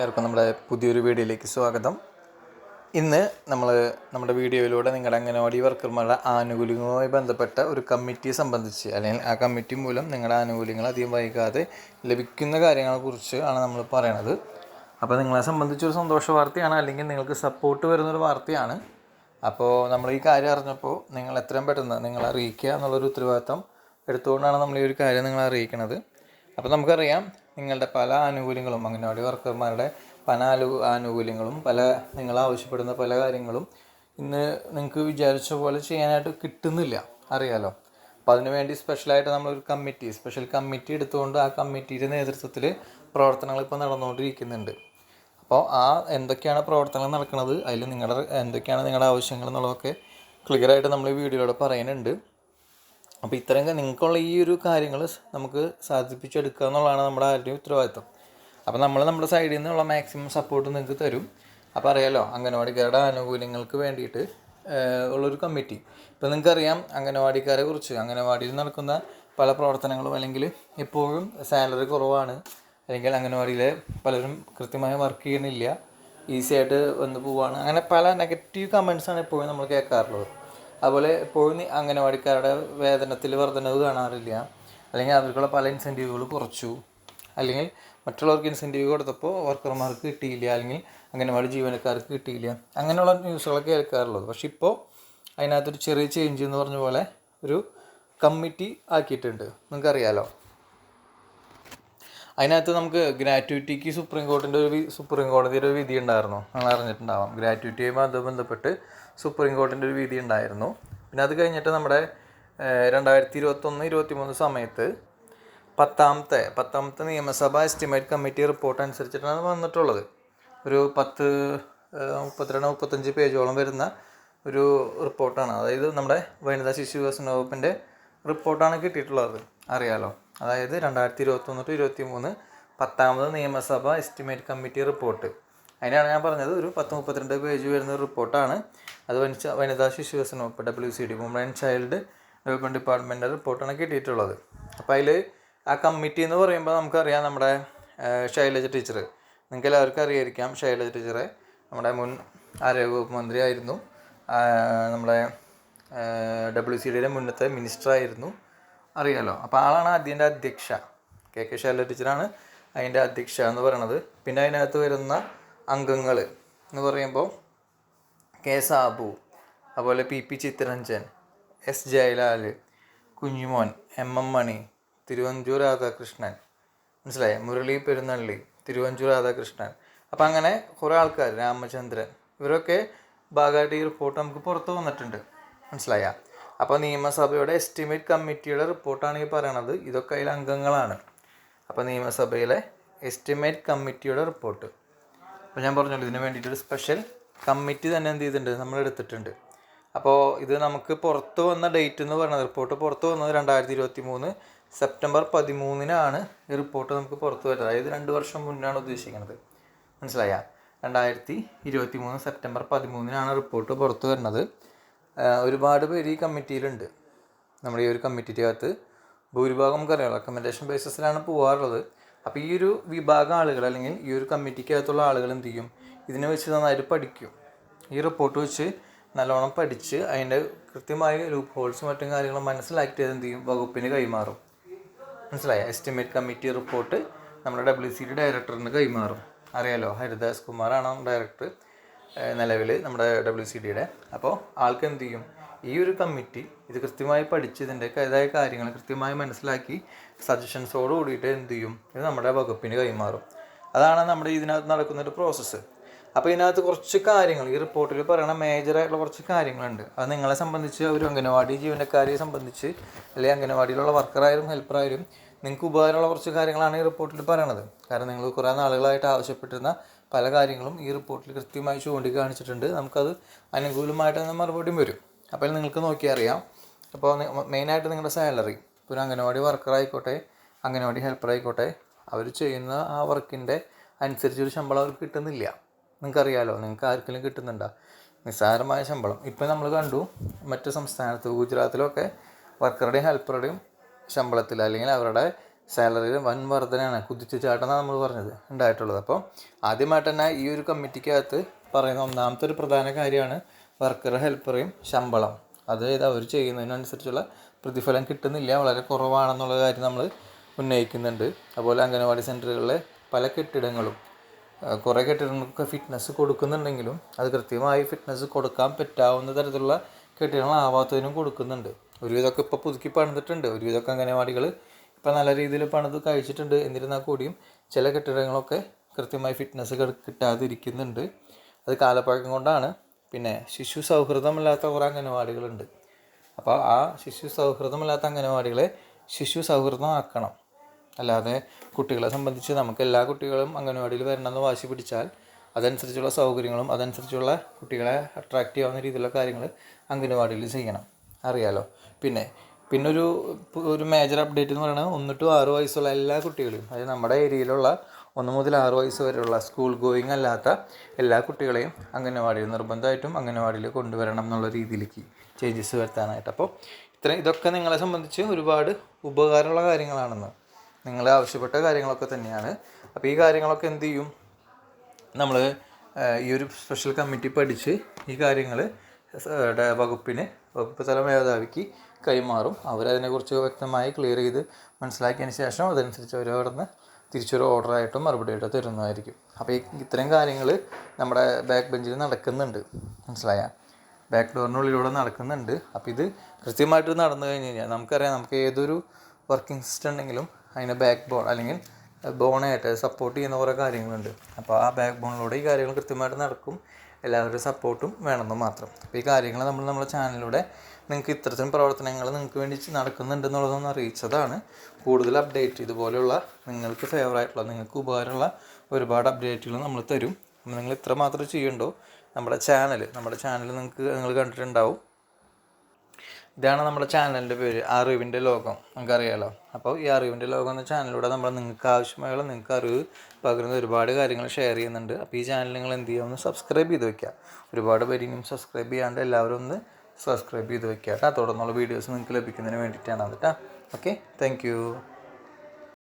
ഏവർക്കും നമ്മുടെ പുതിയൊരു വീഡിയോയിലേക്ക് സ്വാഗതം. ഇന്ന് നമ്മൾ നമ്മുടെ വീഡിയോയിലൂടെ നിങ്ങളുടെ അംഗനവാടി വർക്കർമാരുടെ ആനുകൂല്യങ്ങളുമായി ബന്ധപ്പെട്ട ഒരു കമ്മിറ്റിയെ സംബന്ധിച്ച് അല്ലെങ്കിൽ ആ കമ്മിറ്റി മൂലം നിങ്ങളുടെ ആനുകൂല്യങ്ങൾ അധികം വൈകാതെ ലഭിക്കുന്ന കാര്യങ്ങളെക്കുറിച്ച് ആണ് നമ്മൾ പറയണത്. അപ്പോൾ നിങ്ങളെ സംബന്ധിച്ചൊരു സന്തോഷ വാർത്തയാണ് അല്ലെങ്കിൽ നിങ്ങൾക്ക് സപ്പോർട്ട് വരുന്നൊരു വാർത്തയാണ്. അപ്പോൾ നമ്മൾ ഈ കാര്യം അറിഞ്ഞപ്പോൾ നിങ്ങൾ എത്രയും പെട്ടെന്ന് നിങ്ങൾ അറിയിക്കുക എന്നുള്ളൊരു ഉത്തരവാദിത്തം എടുത്തുകൊണ്ടാണ് നമ്മൾ ഈ ഒരു കാര്യം നിങ്ങളെ അറിയിക്കുന്നത് അപ്പോൾ നമുക്കറിയാം നിങ്ങളുടെ പല ആനുകൂല്യങ്ങളും അംഗനവാടി വർക്കർമാരുടെ പല ആലു ആനുകൂല്യങ്ങളും പല നിങ്ങൾ ആവശ്യപ്പെടുന്ന പല കാര്യങ്ങളും ഇന്ന് നിങ്ങൾക്ക് വിചാരിച്ച പോലെ ചെയ്യാനായിട്ട് കിട്ടുന്നില്ല. അറിയാലോ? അപ്പോൾ അതിനുവേണ്ടി സ്പെഷ്യലായിട്ട് നമ്മളൊരു കമ്മിറ്റി സ്പെഷ്യൽ കമ്മിറ്റി എടുത്തുകൊണ്ട് ആ കമ്മിറ്റിയുടെ നേതൃത്വത്തിൽ പ്രവർത്തനങ്ങൾ ഇപ്പോൾ നടന്നുകൊണ്ടിരിക്കുന്നുണ്ട്. അപ്പോൾ ആ എന്തൊക്കെയാണ് പ്രവർത്തനങ്ങൾ നടക്കുന്നത് അതിൽ നിങ്ങളുടെ എന്തൊക്കെയാണ് നിങ്ങളുടെ ആവശ്യങ്ങൾ എന്നുള്ളതൊക്കെ ക്ലിയറായിട്ട് നമ്മൾ ഈ വീഡിയോയിലൂടെ പറയുന്നുണ്ട്. അപ്പോൾ ഇത്തരം നിങ്ങൾക്കുള്ള ഈ ഒരു കാര്യങ്ങൾ നമുക്ക് സാധിപ്പിച്ചെടുക്കുക എന്നുള്ളതാണ് നമ്മുടെ ആരുടെയും ഉത്തരവാദിത്വം. അപ്പോൾ നമ്മൾ നമ്മുടെ സൈഡിൽ നിന്നുള്ള മാക്സിമം സപ്പോർട്ട് നിങ്ങൾക്ക് തരും. അപ്പോൾ അറിയാലോ അംഗനവാടിക്കാരുടെ ആനുകൂല്യങ്ങൾക്ക് വേണ്ടിയിട്ട് ഉള്ളൊരു കമ്മിറ്റി ഇപ്പോൾ നിങ്ങൾക്കറിയാം അംഗനവാടിക്കാരെ കുറിച്ച്. അംഗനവാടിയിൽ നടക്കുന്ന പല പ്രവർത്തനങ്ങളും അല്ലെങ്കിൽ എപ്പോഴും സാലറി കുറവാണ്. അല്ലെങ്കിൽ അംഗനവാടിയിലെ പലരും കൃത്യമായി വർക്ക് ചെയ്യണില്ല ഈസി ആയിട്ട് വന്ന് പോവാണ്. അങ്ങനെ പല നെഗറ്റീവ് കമൻസാണ് എപ്പോഴും നമ്മൾ കേൾക്കാറുള്ളത്. അതുപോലെ എപ്പോഴും അംഗനവാടിക്കാരുടെ വേതനത്തിൽ വർധനവ് കാണാറില്ല. അല്ലെങ്കിൽ അവർക്കുള്ള പല ഇൻസെന്റീവുകൾ കുറച്ചു. അല്ലെങ്കിൽ മറ്റുള്ളവർക്ക് ഇൻസെന്റീവ് കൊടുത്തപ്പോൾ വർക്കർമാർക്ക് കിട്ടിയില്ല. അല്ലെങ്കിൽ അംഗനവാടി ജീവനക്കാർക്ക് കിട്ടിയില്ല. അങ്ങനെയുള്ള ന്യൂസുകളൊക്കെ കേൾക്കാറുള്ളത്. പക്ഷെ ഇപ്പോൾ അതിനകത്തൊരു ചെറിയ ചേഞ്ച് എന്ന് പറഞ്ഞ പോലെ ഒരു കമ്മിറ്റി ആക്കിയിട്ടുണ്ട്. നിങ്ങൾക്കറിയാലോ? അതിനകത്ത് നമുക്ക് ഗ്രാറ്റുവിറ്റിക്ക് സുപ്രീം കോർട്ടിന്റെ ഒരു സുപ്രീം കോടതിയുടെ ഒരു വിധി ഉണ്ടായിരുന്നു. നിങ്ങൾ അറിഞ്ഞിട്ടുണ്ടാവാം. ഗ്രാറ്റുവിറ്റിയുമായി ബന്ധപ്പെട്ട് സുപ്രീം കോർട്ടിന്റെ ഒരു വിധി ഉണ്ടായിരുന്നു. പിന്നെ അത് കഴിഞ്ഞിട്ട് നമ്മുടെ രണ്ടായിരത്തി ഇരുപത്തൊന്ന് ഇരുപത്തി മൂന്ന് സമയത്ത് പത്താമത്തെ പത്താമത്തെ നിയമസഭ എസ്റ്റിമേറ്റ് കമ്മിറ്റി റിപ്പോർട്ട് അനുസരിച്ചിട്ടാണ് വന്നിട്ടുള്ളത്. ഒരു പത്ത് മുപ്പത്തിരണ്ട് മുപ്പത്തഞ്ച് പേജോളം വരുന്ന ഒരു റിപ്പോർട്ടാണ്. അതായത് നമ്മുടെ വനിതാ ശിശു വികസന വകുപ്പിന്റെ റിപ്പോർട്ടാണ് കിട്ടിയിട്ടുള്ളത്. അറിയാലോ. അതായത് രണ്ടായിരത്തി ഇരുപത്തൊന്ന് ടു ഇരുപത്തി മൂന്ന് പത്താമത് നിയമസഭ എസ്റ്റിമേറ്റ് കമ്മിറ്റി റിപ്പോർട്ട്. അതിനാണ് ഞാൻ പറഞ്ഞത്. ഒരു പത്ത് മുപ്പത്തിരണ്ട് പേജ് വരുന്ന റിപ്പോർട്ടാണ്. അത് വനിച്ച വനിതാ ശിശു വികസന വകുപ്പ് W C D woman and child development department റിപ്പോർട്ടാണ് കിട്ടിയിട്ടുള്ളത്. അപ്പോൾ അതിൽ ആ കമ്മിറ്റി എന്ന് പറയുമ്പോൾ നമുക്കറിയാം നമ്മുടെ ശൈലജ ടീച്ചർ. നിങ്ങൾക്ക് എല്ലാവർക്കും അറിയായിരിക്കാം ശൈലജ ടീച്ചറെ. നമ്മുടെ മുൻ ആരോഗ്യവകുപ്പ് മന്ത്രിയായിരുന്നു നമ്മുടെ ഡബ്ല്യു സി ഡിയുടെ മുന്നത്തെ മിനിസ്റ്ററായിരുന്നു അറിയാലോ. അപ്പോൾ ആളാണ് അതിന്റെ അധ്യക്ഷ. കെ കെ ശൈലജ ടീച്ചറാണ് അതിന്റെ അധ്യക്ഷ എന്ന് പറയണത്. പിന്നെ അതിനകത്ത് വരുന്ന അംഗങ്ങൾ എന്ന് പറയുമ്പോൾ കെ സാബു അതുപോലെ P P Chittaranjan S Jayalal Kunjumon M M Mani Thiruvanchoor Radhakrishnan. മനസ്സിലായി? മുരളി പെരുന്നള്ളി തിരുവഞ്ചൂർ രാധാകൃഷ്ണൻ. അപ്പം അങ്ങനെ കുറേ ആൾക്കാർ രാമചന്ദ്രൻ ഇവരൊക്കെ ഭാഗമായിട്ട് ഈ റിപ്പോർട്ട് നമുക്ക് പുറത്ത് വന്നിട്ടുണ്ട്. മനസ്സിലായ? അപ്പോൾ നിയമസഭയുടെ എസ്റ്റിമേറ്റ് കമ്മിറ്റിയുടെ റിപ്പോർട്ടാണ് ഈ പറയണത്. ഇതൊക്കെ അതിൽ അംഗങ്ങളാണ്. അപ്പോൾ നിയമസഭയിലെ എസ്റ്റിമേറ്റ് കമ്മിറ്റിയുടെ റിപ്പോർട്ട് അപ്പോൾ ഞാൻ പറഞ്ഞല്ലോ ഇതിന് വേണ്ടിയിട്ടൊരു സ്പെഷ്യൽ കമ്മിറ്റി തന്നെ എന്ത് ചെയ്തിട്ടുണ്ട് നമ്മൾ എടുത്തിട്ടുണ്ട്. അപ്പോൾ ഇത് നമുക്ക് പുറത്ത് വന്ന ഡേറ്റ് എന്ന് പറയുന്നത് റിപ്പോർട്ട് പുറത്ത് വന്നത് രണ്ടായിരത്തി ഇരുപത്തി മൂന്ന് സെപ്റ്റംബർ പതിമൂന്നിനാണ് ഈ റിപ്പോർട്ട് നമുക്ക് പുറത്ത് വരുന്നത്. അതായത് രണ്ട് വർഷം മുന്നാണ് ഉദ്ദേശിക്കുന്നത്. മനസ്സിലായ? രണ്ടായിരത്തി ഇരുപത്തി മൂന്ന് സെപ്റ്റംബർ പതിമൂന്നിനാണ് റിപ്പോർട്ട് പുറത്ത് വരുന്നത്. ഒരുപാട് പേര് ഈ കമ്മിറ്റിയിലുണ്ട് നമ്മുടെ ഈ ഒരു കമ്മിറ്റിക്കകത്ത് ഭൂരിഭാഗം നമുക്കറിയാം റെക്കമെൻഡേഷൻ ബേസിസിലാണ് പോകാറുള്ളത് അപ്പോൾ ഈ ഒരു വിഭാഗം ആളുകൾ അല്ലെങ്കിൽ ഈ ഒരു കമ്മിറ്റിക്കകത്തുള്ള ആളുകൾ എന്ത് ചെയ്യും? ഇതിനെ വെച്ച് നന്നായിട്ട് പഠിക്കും. ഈ റിപ്പോർട്ട് വെച്ച് നല്ലോണം പഠിച്ച് അതിന്റെ കൃത്യമായ ലൂപ്പ് ഹോൾസും മറ്റും കാര്യങ്ങളും മനസ്സിലാക്കിയത് എന്ത് ചെയ്യും? വകുപ്പിന് കൈമാറും. മനസ്സിലായ? എസ്റ്റിമേറ്റ് കമ്മിറ്റി റിപ്പോർട്ട് നമ്മുടെ ഡബ്ല്യു സി ഡി ഡയറക്ടറിന് കൈമാറും. അറിയാലോ? ഹരിദാസ് കുമാറാണ് ഡയറക്ടർ നിലവിൽ നമ്മുടെ ഡബ്ല്യു സി ഡിയുടെ അപ്പോൾ ആൾക്ക് എന്ത് ചെയ്യും? ഈ ഒരു കമ്മിറ്റി ഇത് കൃത്യമായി പഠിച്ച് ഇതിന്റെ ഇതായ കാര്യങ്ങൾ കൃത്യമായി മനസ്സിലാക്കി സജഷൻസോട് കൂടിയിട്ട് എന്ത് ചെയ്യും? ഇത് നമ്മുടെ വകുപ്പിന് കൈമാറും. അതാണ് നമ്മുടെ ഇതിനകത്ത് നടക്കുന്ന ഒരു പ്രോസസ്സ് അപ്പോൾ ഇതിനകത്ത് കുറച്ച് കാര്യങ്ങൾ ഈ റിപ്പോർട്ടിൽ പറയുന്ന മേജറായിട്ടുള്ള കുറച്ച് കാര്യങ്ങളുണ്ട്. അത് നിങ്ങളെ സംബന്ധിച്ച് ഒരു അംഗനവാടി ജീവനക്കാരെ സംബന്ധിച്ച് അല്ലെങ്കിൽ അംഗനവാടിയിലുള്ള വർക്കറായാലും ഹെൽപ്പറായാലും നിങ്ങൾക്ക് ഉപകാരമുള്ള കുറച്ച് കാര്യങ്ങളാണ് ഈ റിപ്പോർട്ടിൽ പറയണത്. കാരണം നിങ്ങൾ കുറേ നാളുകളായിട്ട് ആവശ്യപ്പെട്ടിരുന്ന പല കാര്യങ്ങളും ഈ റിപ്പോർട്ടിൽ കൃത്യമായി ചൂണ്ടിക്കാണിച്ചിട്ടുണ്ട്. നമുക്കത് അനുകൂലമായിട്ട് മറുപടിയും വരും. അപ്പോൾ നിങ്ങൾക്ക് നോക്കിയാൽ അറിയാം അപ്പോൾ മെയിനായിട്ട് നിങ്ങളുടെ സാലറി. ഒരു അംഗനവാടി വർക്കർ ആയിക്കോട്ടെ അംഗനവാടി ഹെൽപ്പർ ആയിക്കോട്ടെ അവർ ചെയ്യുന്ന ആ വർക്കിന്റെ അനുസരിച്ചൊരു ശമ്പളം അവർക്ക് കിട്ടുന്നില്ല. നിങ്ങൾക്കറിയാലോ നിങ്ങൾക്ക് ആർക്കെങ്കിലും കിട്ടുന്നുണ്ടോ? നിസ്സാരമായ ശമ്പളം. ഇപ്പം നമ്മൾ കണ്ടു മറ്റു സംസ്ഥാനത്ത് ഗുജറാത്തിലൊക്കെ വർക്കറുടെയും ഹെൽപ്പറുടെയും ശമ്പളത്തിൽ അല്ലെങ്കിൽ അവരുടെ സാലറിയിൽ വൻ വർധനയാണ് കുതിച്ചു ചാട്ടെന്നാണ് നമ്മൾ പറഞ്ഞത് ഉണ്ടായിട്ടുള്ളത്. അപ്പോൾ ആദ്യമായിട്ട് തന്നെ ഈ ഒരു കമ്മിറ്റിക്കകത്ത് പറയുന്ന ഒന്നാമത്തെ ഒരു പ്രധാന കാര്യമാണ് വർക്കർ ഹെൽപ്പറേയും ശമ്പളം. അതായത് അവർ ചെയ്യുന്നതിനനുസരിച്ചുള്ള പ്രതിഫലം കിട്ടുന്നില്ല. വളരെ കുറവാണെന്നുള്ള കാര്യം നമ്മൾ ഉന്നയിക്കുന്നുണ്ട്. അതുപോലെ അംഗനവാടി സെന്ററുകളിലെ പല കെട്ടിടങ്ങളും കുറേ കെട്ടിടങ്ങൾക്ക് ഫിറ്റ്നസ് കൊടുക്കുന്നുണ്ടെങ്കിലും അത് കൃത്യമായി ഫിറ്റ്നസ് കൊടുക്കാൻ പറ്റാവുന്ന തരത്തിലുള്ള കെട്ടിടങ്ങളാവാത്തതിനും കൊടുക്കുന്നുണ്ട്. ഒരുവിധമൊക്കെ ഇപ്പോൾ പുതുക്കി പണിതിട്ടുണ്ട്. ഒരുവിധമൊക്കെ അംഗനവാടികൾ ഇപ്പം നല്ല രീതിയിൽ പണിത് കഴിച്ചിട്ടുണ്ട്. എന്നിരുന്നാൽ കൂടിയും ചില കെട്ടിടങ്ങളൊക്കെ കൃത്യമായി ഫിറ്റ്നസ് കിട്ടാതിരിക്കുന്നുണ്ട്. അത് കാലപ്പഴക്കം കൊണ്ടാണ് പിന്നെ ശിശു സൗഹൃദമല്ലാത്ത കുറേ അംഗനവാടികളുണ്ട്. അപ്പോൾ ആ ശിശു സൗഹൃദമല്ലാത്ത അംഗനവാടികളെ ശിശു സൗഹൃദമാക്കണം. അല്ലാതെ കുട്ടികളെ സംബന്ധിച്ച് നമുക്ക് എല്ലാ കുട്ടികളും അംഗനവാടിയിൽ വരണമെന്ന് വാശി പിടിച്ചാൽ അതനുസരിച്ചുള്ള സൗകര്യങ്ങളും അതനുസരിച്ചുള്ള കുട്ടികളെ അട്രാക്റ്റ് ചെയ്യാവുന്ന രീതിയിലുള്ള കാര്യങ്ങൾ അംഗനവാടിയിൽ ചെയ്യണം. അറിയാലോ? പിന്നെ പിന്നെ ഒരു ഒരു മേജർ അപ്ഡേറ്റ് എന്ന് പറയുന്നത് ഒന്ന് ടു ആറ് വയസ്സുള്ള എല്ലാ കുട്ടികളെയും അതായത് നമ്മുടെ ഏരിയയിലുള്ള ഒന്ന് മുതൽ ആറ് വയസ്സ് വരെയുള്ള സ്കൂൾ ഗോയിങ് അല്ലാത്ത എല്ലാ കുട്ടികളെയും അംഗനവാടിയിൽ നിർബന്ധമായിട്ടും അംഗനവാടിയിൽ കൊണ്ടുവരണം എന്നുള്ള രീതിയിലേക്ക് ചേഞ്ചസ് വരുത്താനായിട്ട്. അപ്പോൾ ഇത്രയും ഇതൊക്കെ നിങ്ങളെ സംബന്ധിച്ച് ഒരുപാട് ഉപകാരമുള്ള കാര്യങ്ങളാണെന്ന് നിങ്ങളെ ആവശ്യപ്പെട്ട കാര്യങ്ങളൊക്കെ തന്നെയാണ്. അപ്പോൾ ഈ കാര്യങ്ങളൊക്കെ എന്തു ചെയ്യും? നമ്മൾ ഈ ഒരു സ്പെഷ്യൽ കമ്മിറ്റി പഠിച്ച് ഈ കാര്യങ്ങൾ വകുപ്പിന് വകുപ്പ് തല മേധാവിക്ക് കൈമാറും. അവരതിനെക്കുറിച്ച് വ്യക്തമായി ക്ലിയർ ചെയ്ത് മനസ്സിലാക്കിയതിന് ശേഷം അതനുസരിച്ച് നിന്ന് തിരിച്ചൊരു ഓർഡറായിട്ടും മറുപടിയായിട്ട് തരുന്നതായിരിക്കും. അപ്പോൾ ഇത്തരം കാര്യങ്ങൾ നമ്മുടെ ബാക്ക് ബെഞ്ചിൽ നടക്കുന്നുണ്ട്. മനസ്സിലായ? ബാക്ക് ഡോറിനുള്ളിലൂടെ നടക്കുന്നുണ്ട്. അപ്പോൾ ഇത് കൃത്യമായിട്ട് നടന്നു കഴിഞ്ഞ് കഴിഞ്ഞാൽ നമുക്കറിയാം നമുക്ക് ഏതൊരു വർക്കിംഗ് സിസ്റ്റം ഉണ്ടെങ്കിലും അതിന്റെ ബാക്ക് ബോൺ അല്ലെങ്കിൽ ബോണായിട്ട് സപ്പോർട്ട് ചെയ്യുന്ന കുറേ കാര്യങ്ങളുണ്ട്. അപ്പോൾ ആ ബാക്ക് ബോണിലൂടെ ഈ കാര്യങ്ങൾ കൃത്യമായിട്ട് നടക്കും. എല്ലാവരുടെയും സപ്പോർട്ടും വേണമെന്ന് മാത്രം. അപ്പോൾ ഈ കാര്യങ്ങൾ നമ്മൾ നമ്മുടെ ചാനലിലൂടെ നിങ്ങൾക്ക് ഇത്തരത്തിലും പ്രവർത്തനങ്ങൾ നിങ്ങൾക്ക് വേണ്ടി നടക്കുന്നുണ്ടെന്നുള്ളതൊന്ന് അറിയിച്ചതാണ്. കൂടുതൽ അപ്ഡേറ്റ് ഇതുപോലെയുള്ള നിങ്ങൾക്ക് ഫേവറായിട്ടുള്ള നിങ്ങൾക്ക് ഉപകാരമുള്ള ഒരുപാട് അപ്ഡേറ്റുകൾ നമ്മൾ തരും. അപ്പോൾ നിങ്ങൾ ഇത്ര മാത്രം ചെയ്യണ്ടോ നമ്മുടെ ചാനൽ നമ്മുടെ ചാനൽ നിങ്ങൾക്ക് നിങ്ങൾ കണ്ടിട്ടുണ്ടാവും. ഇതാണ് നമ്മുടെ ചാനലിന്റെ പേര് അറിവിന്റെ ലോകം. നമുക്കറിയാലോ അപ്പോൾ ഈ അറിവിന്റെ ലോകം എന്ന ചാനലിലൂടെ നമ്മൾ നിങ്ങൾക്ക് ആവശ്യമായുള്ള നിങ്ങൾക്ക് അറിവ് പകരുന്ന ഒരുപാട് കാര്യങ്ങൾ ഷെയർ ചെയ്യുന്നുണ്ട്. അപ്പോൾ ഈ ചാനൽ നിങ്ങൾ എന്ത് ചെയ്യുക ഒന്ന് സബ്സ്ക്രൈബ് ചെയ്ത് വയ്ക്കുക ഒരുപാട് പേര് ഇനിയും സബ്സ്ക്രൈബ് ചെയ്യാണ്ട് എല്ലാവരും ഒന്ന് സബ്സ്ക്രൈബ് ചെയ്ത് വെക്കുക കേട്ടോ. തുടർന്നുള്ള വീഡിയോസ് നിങ്ങൾക്ക് ലഭിക്കുന്നതിന് വേണ്ടിയിട്ടാണ് കേട്ടോ. Okay thank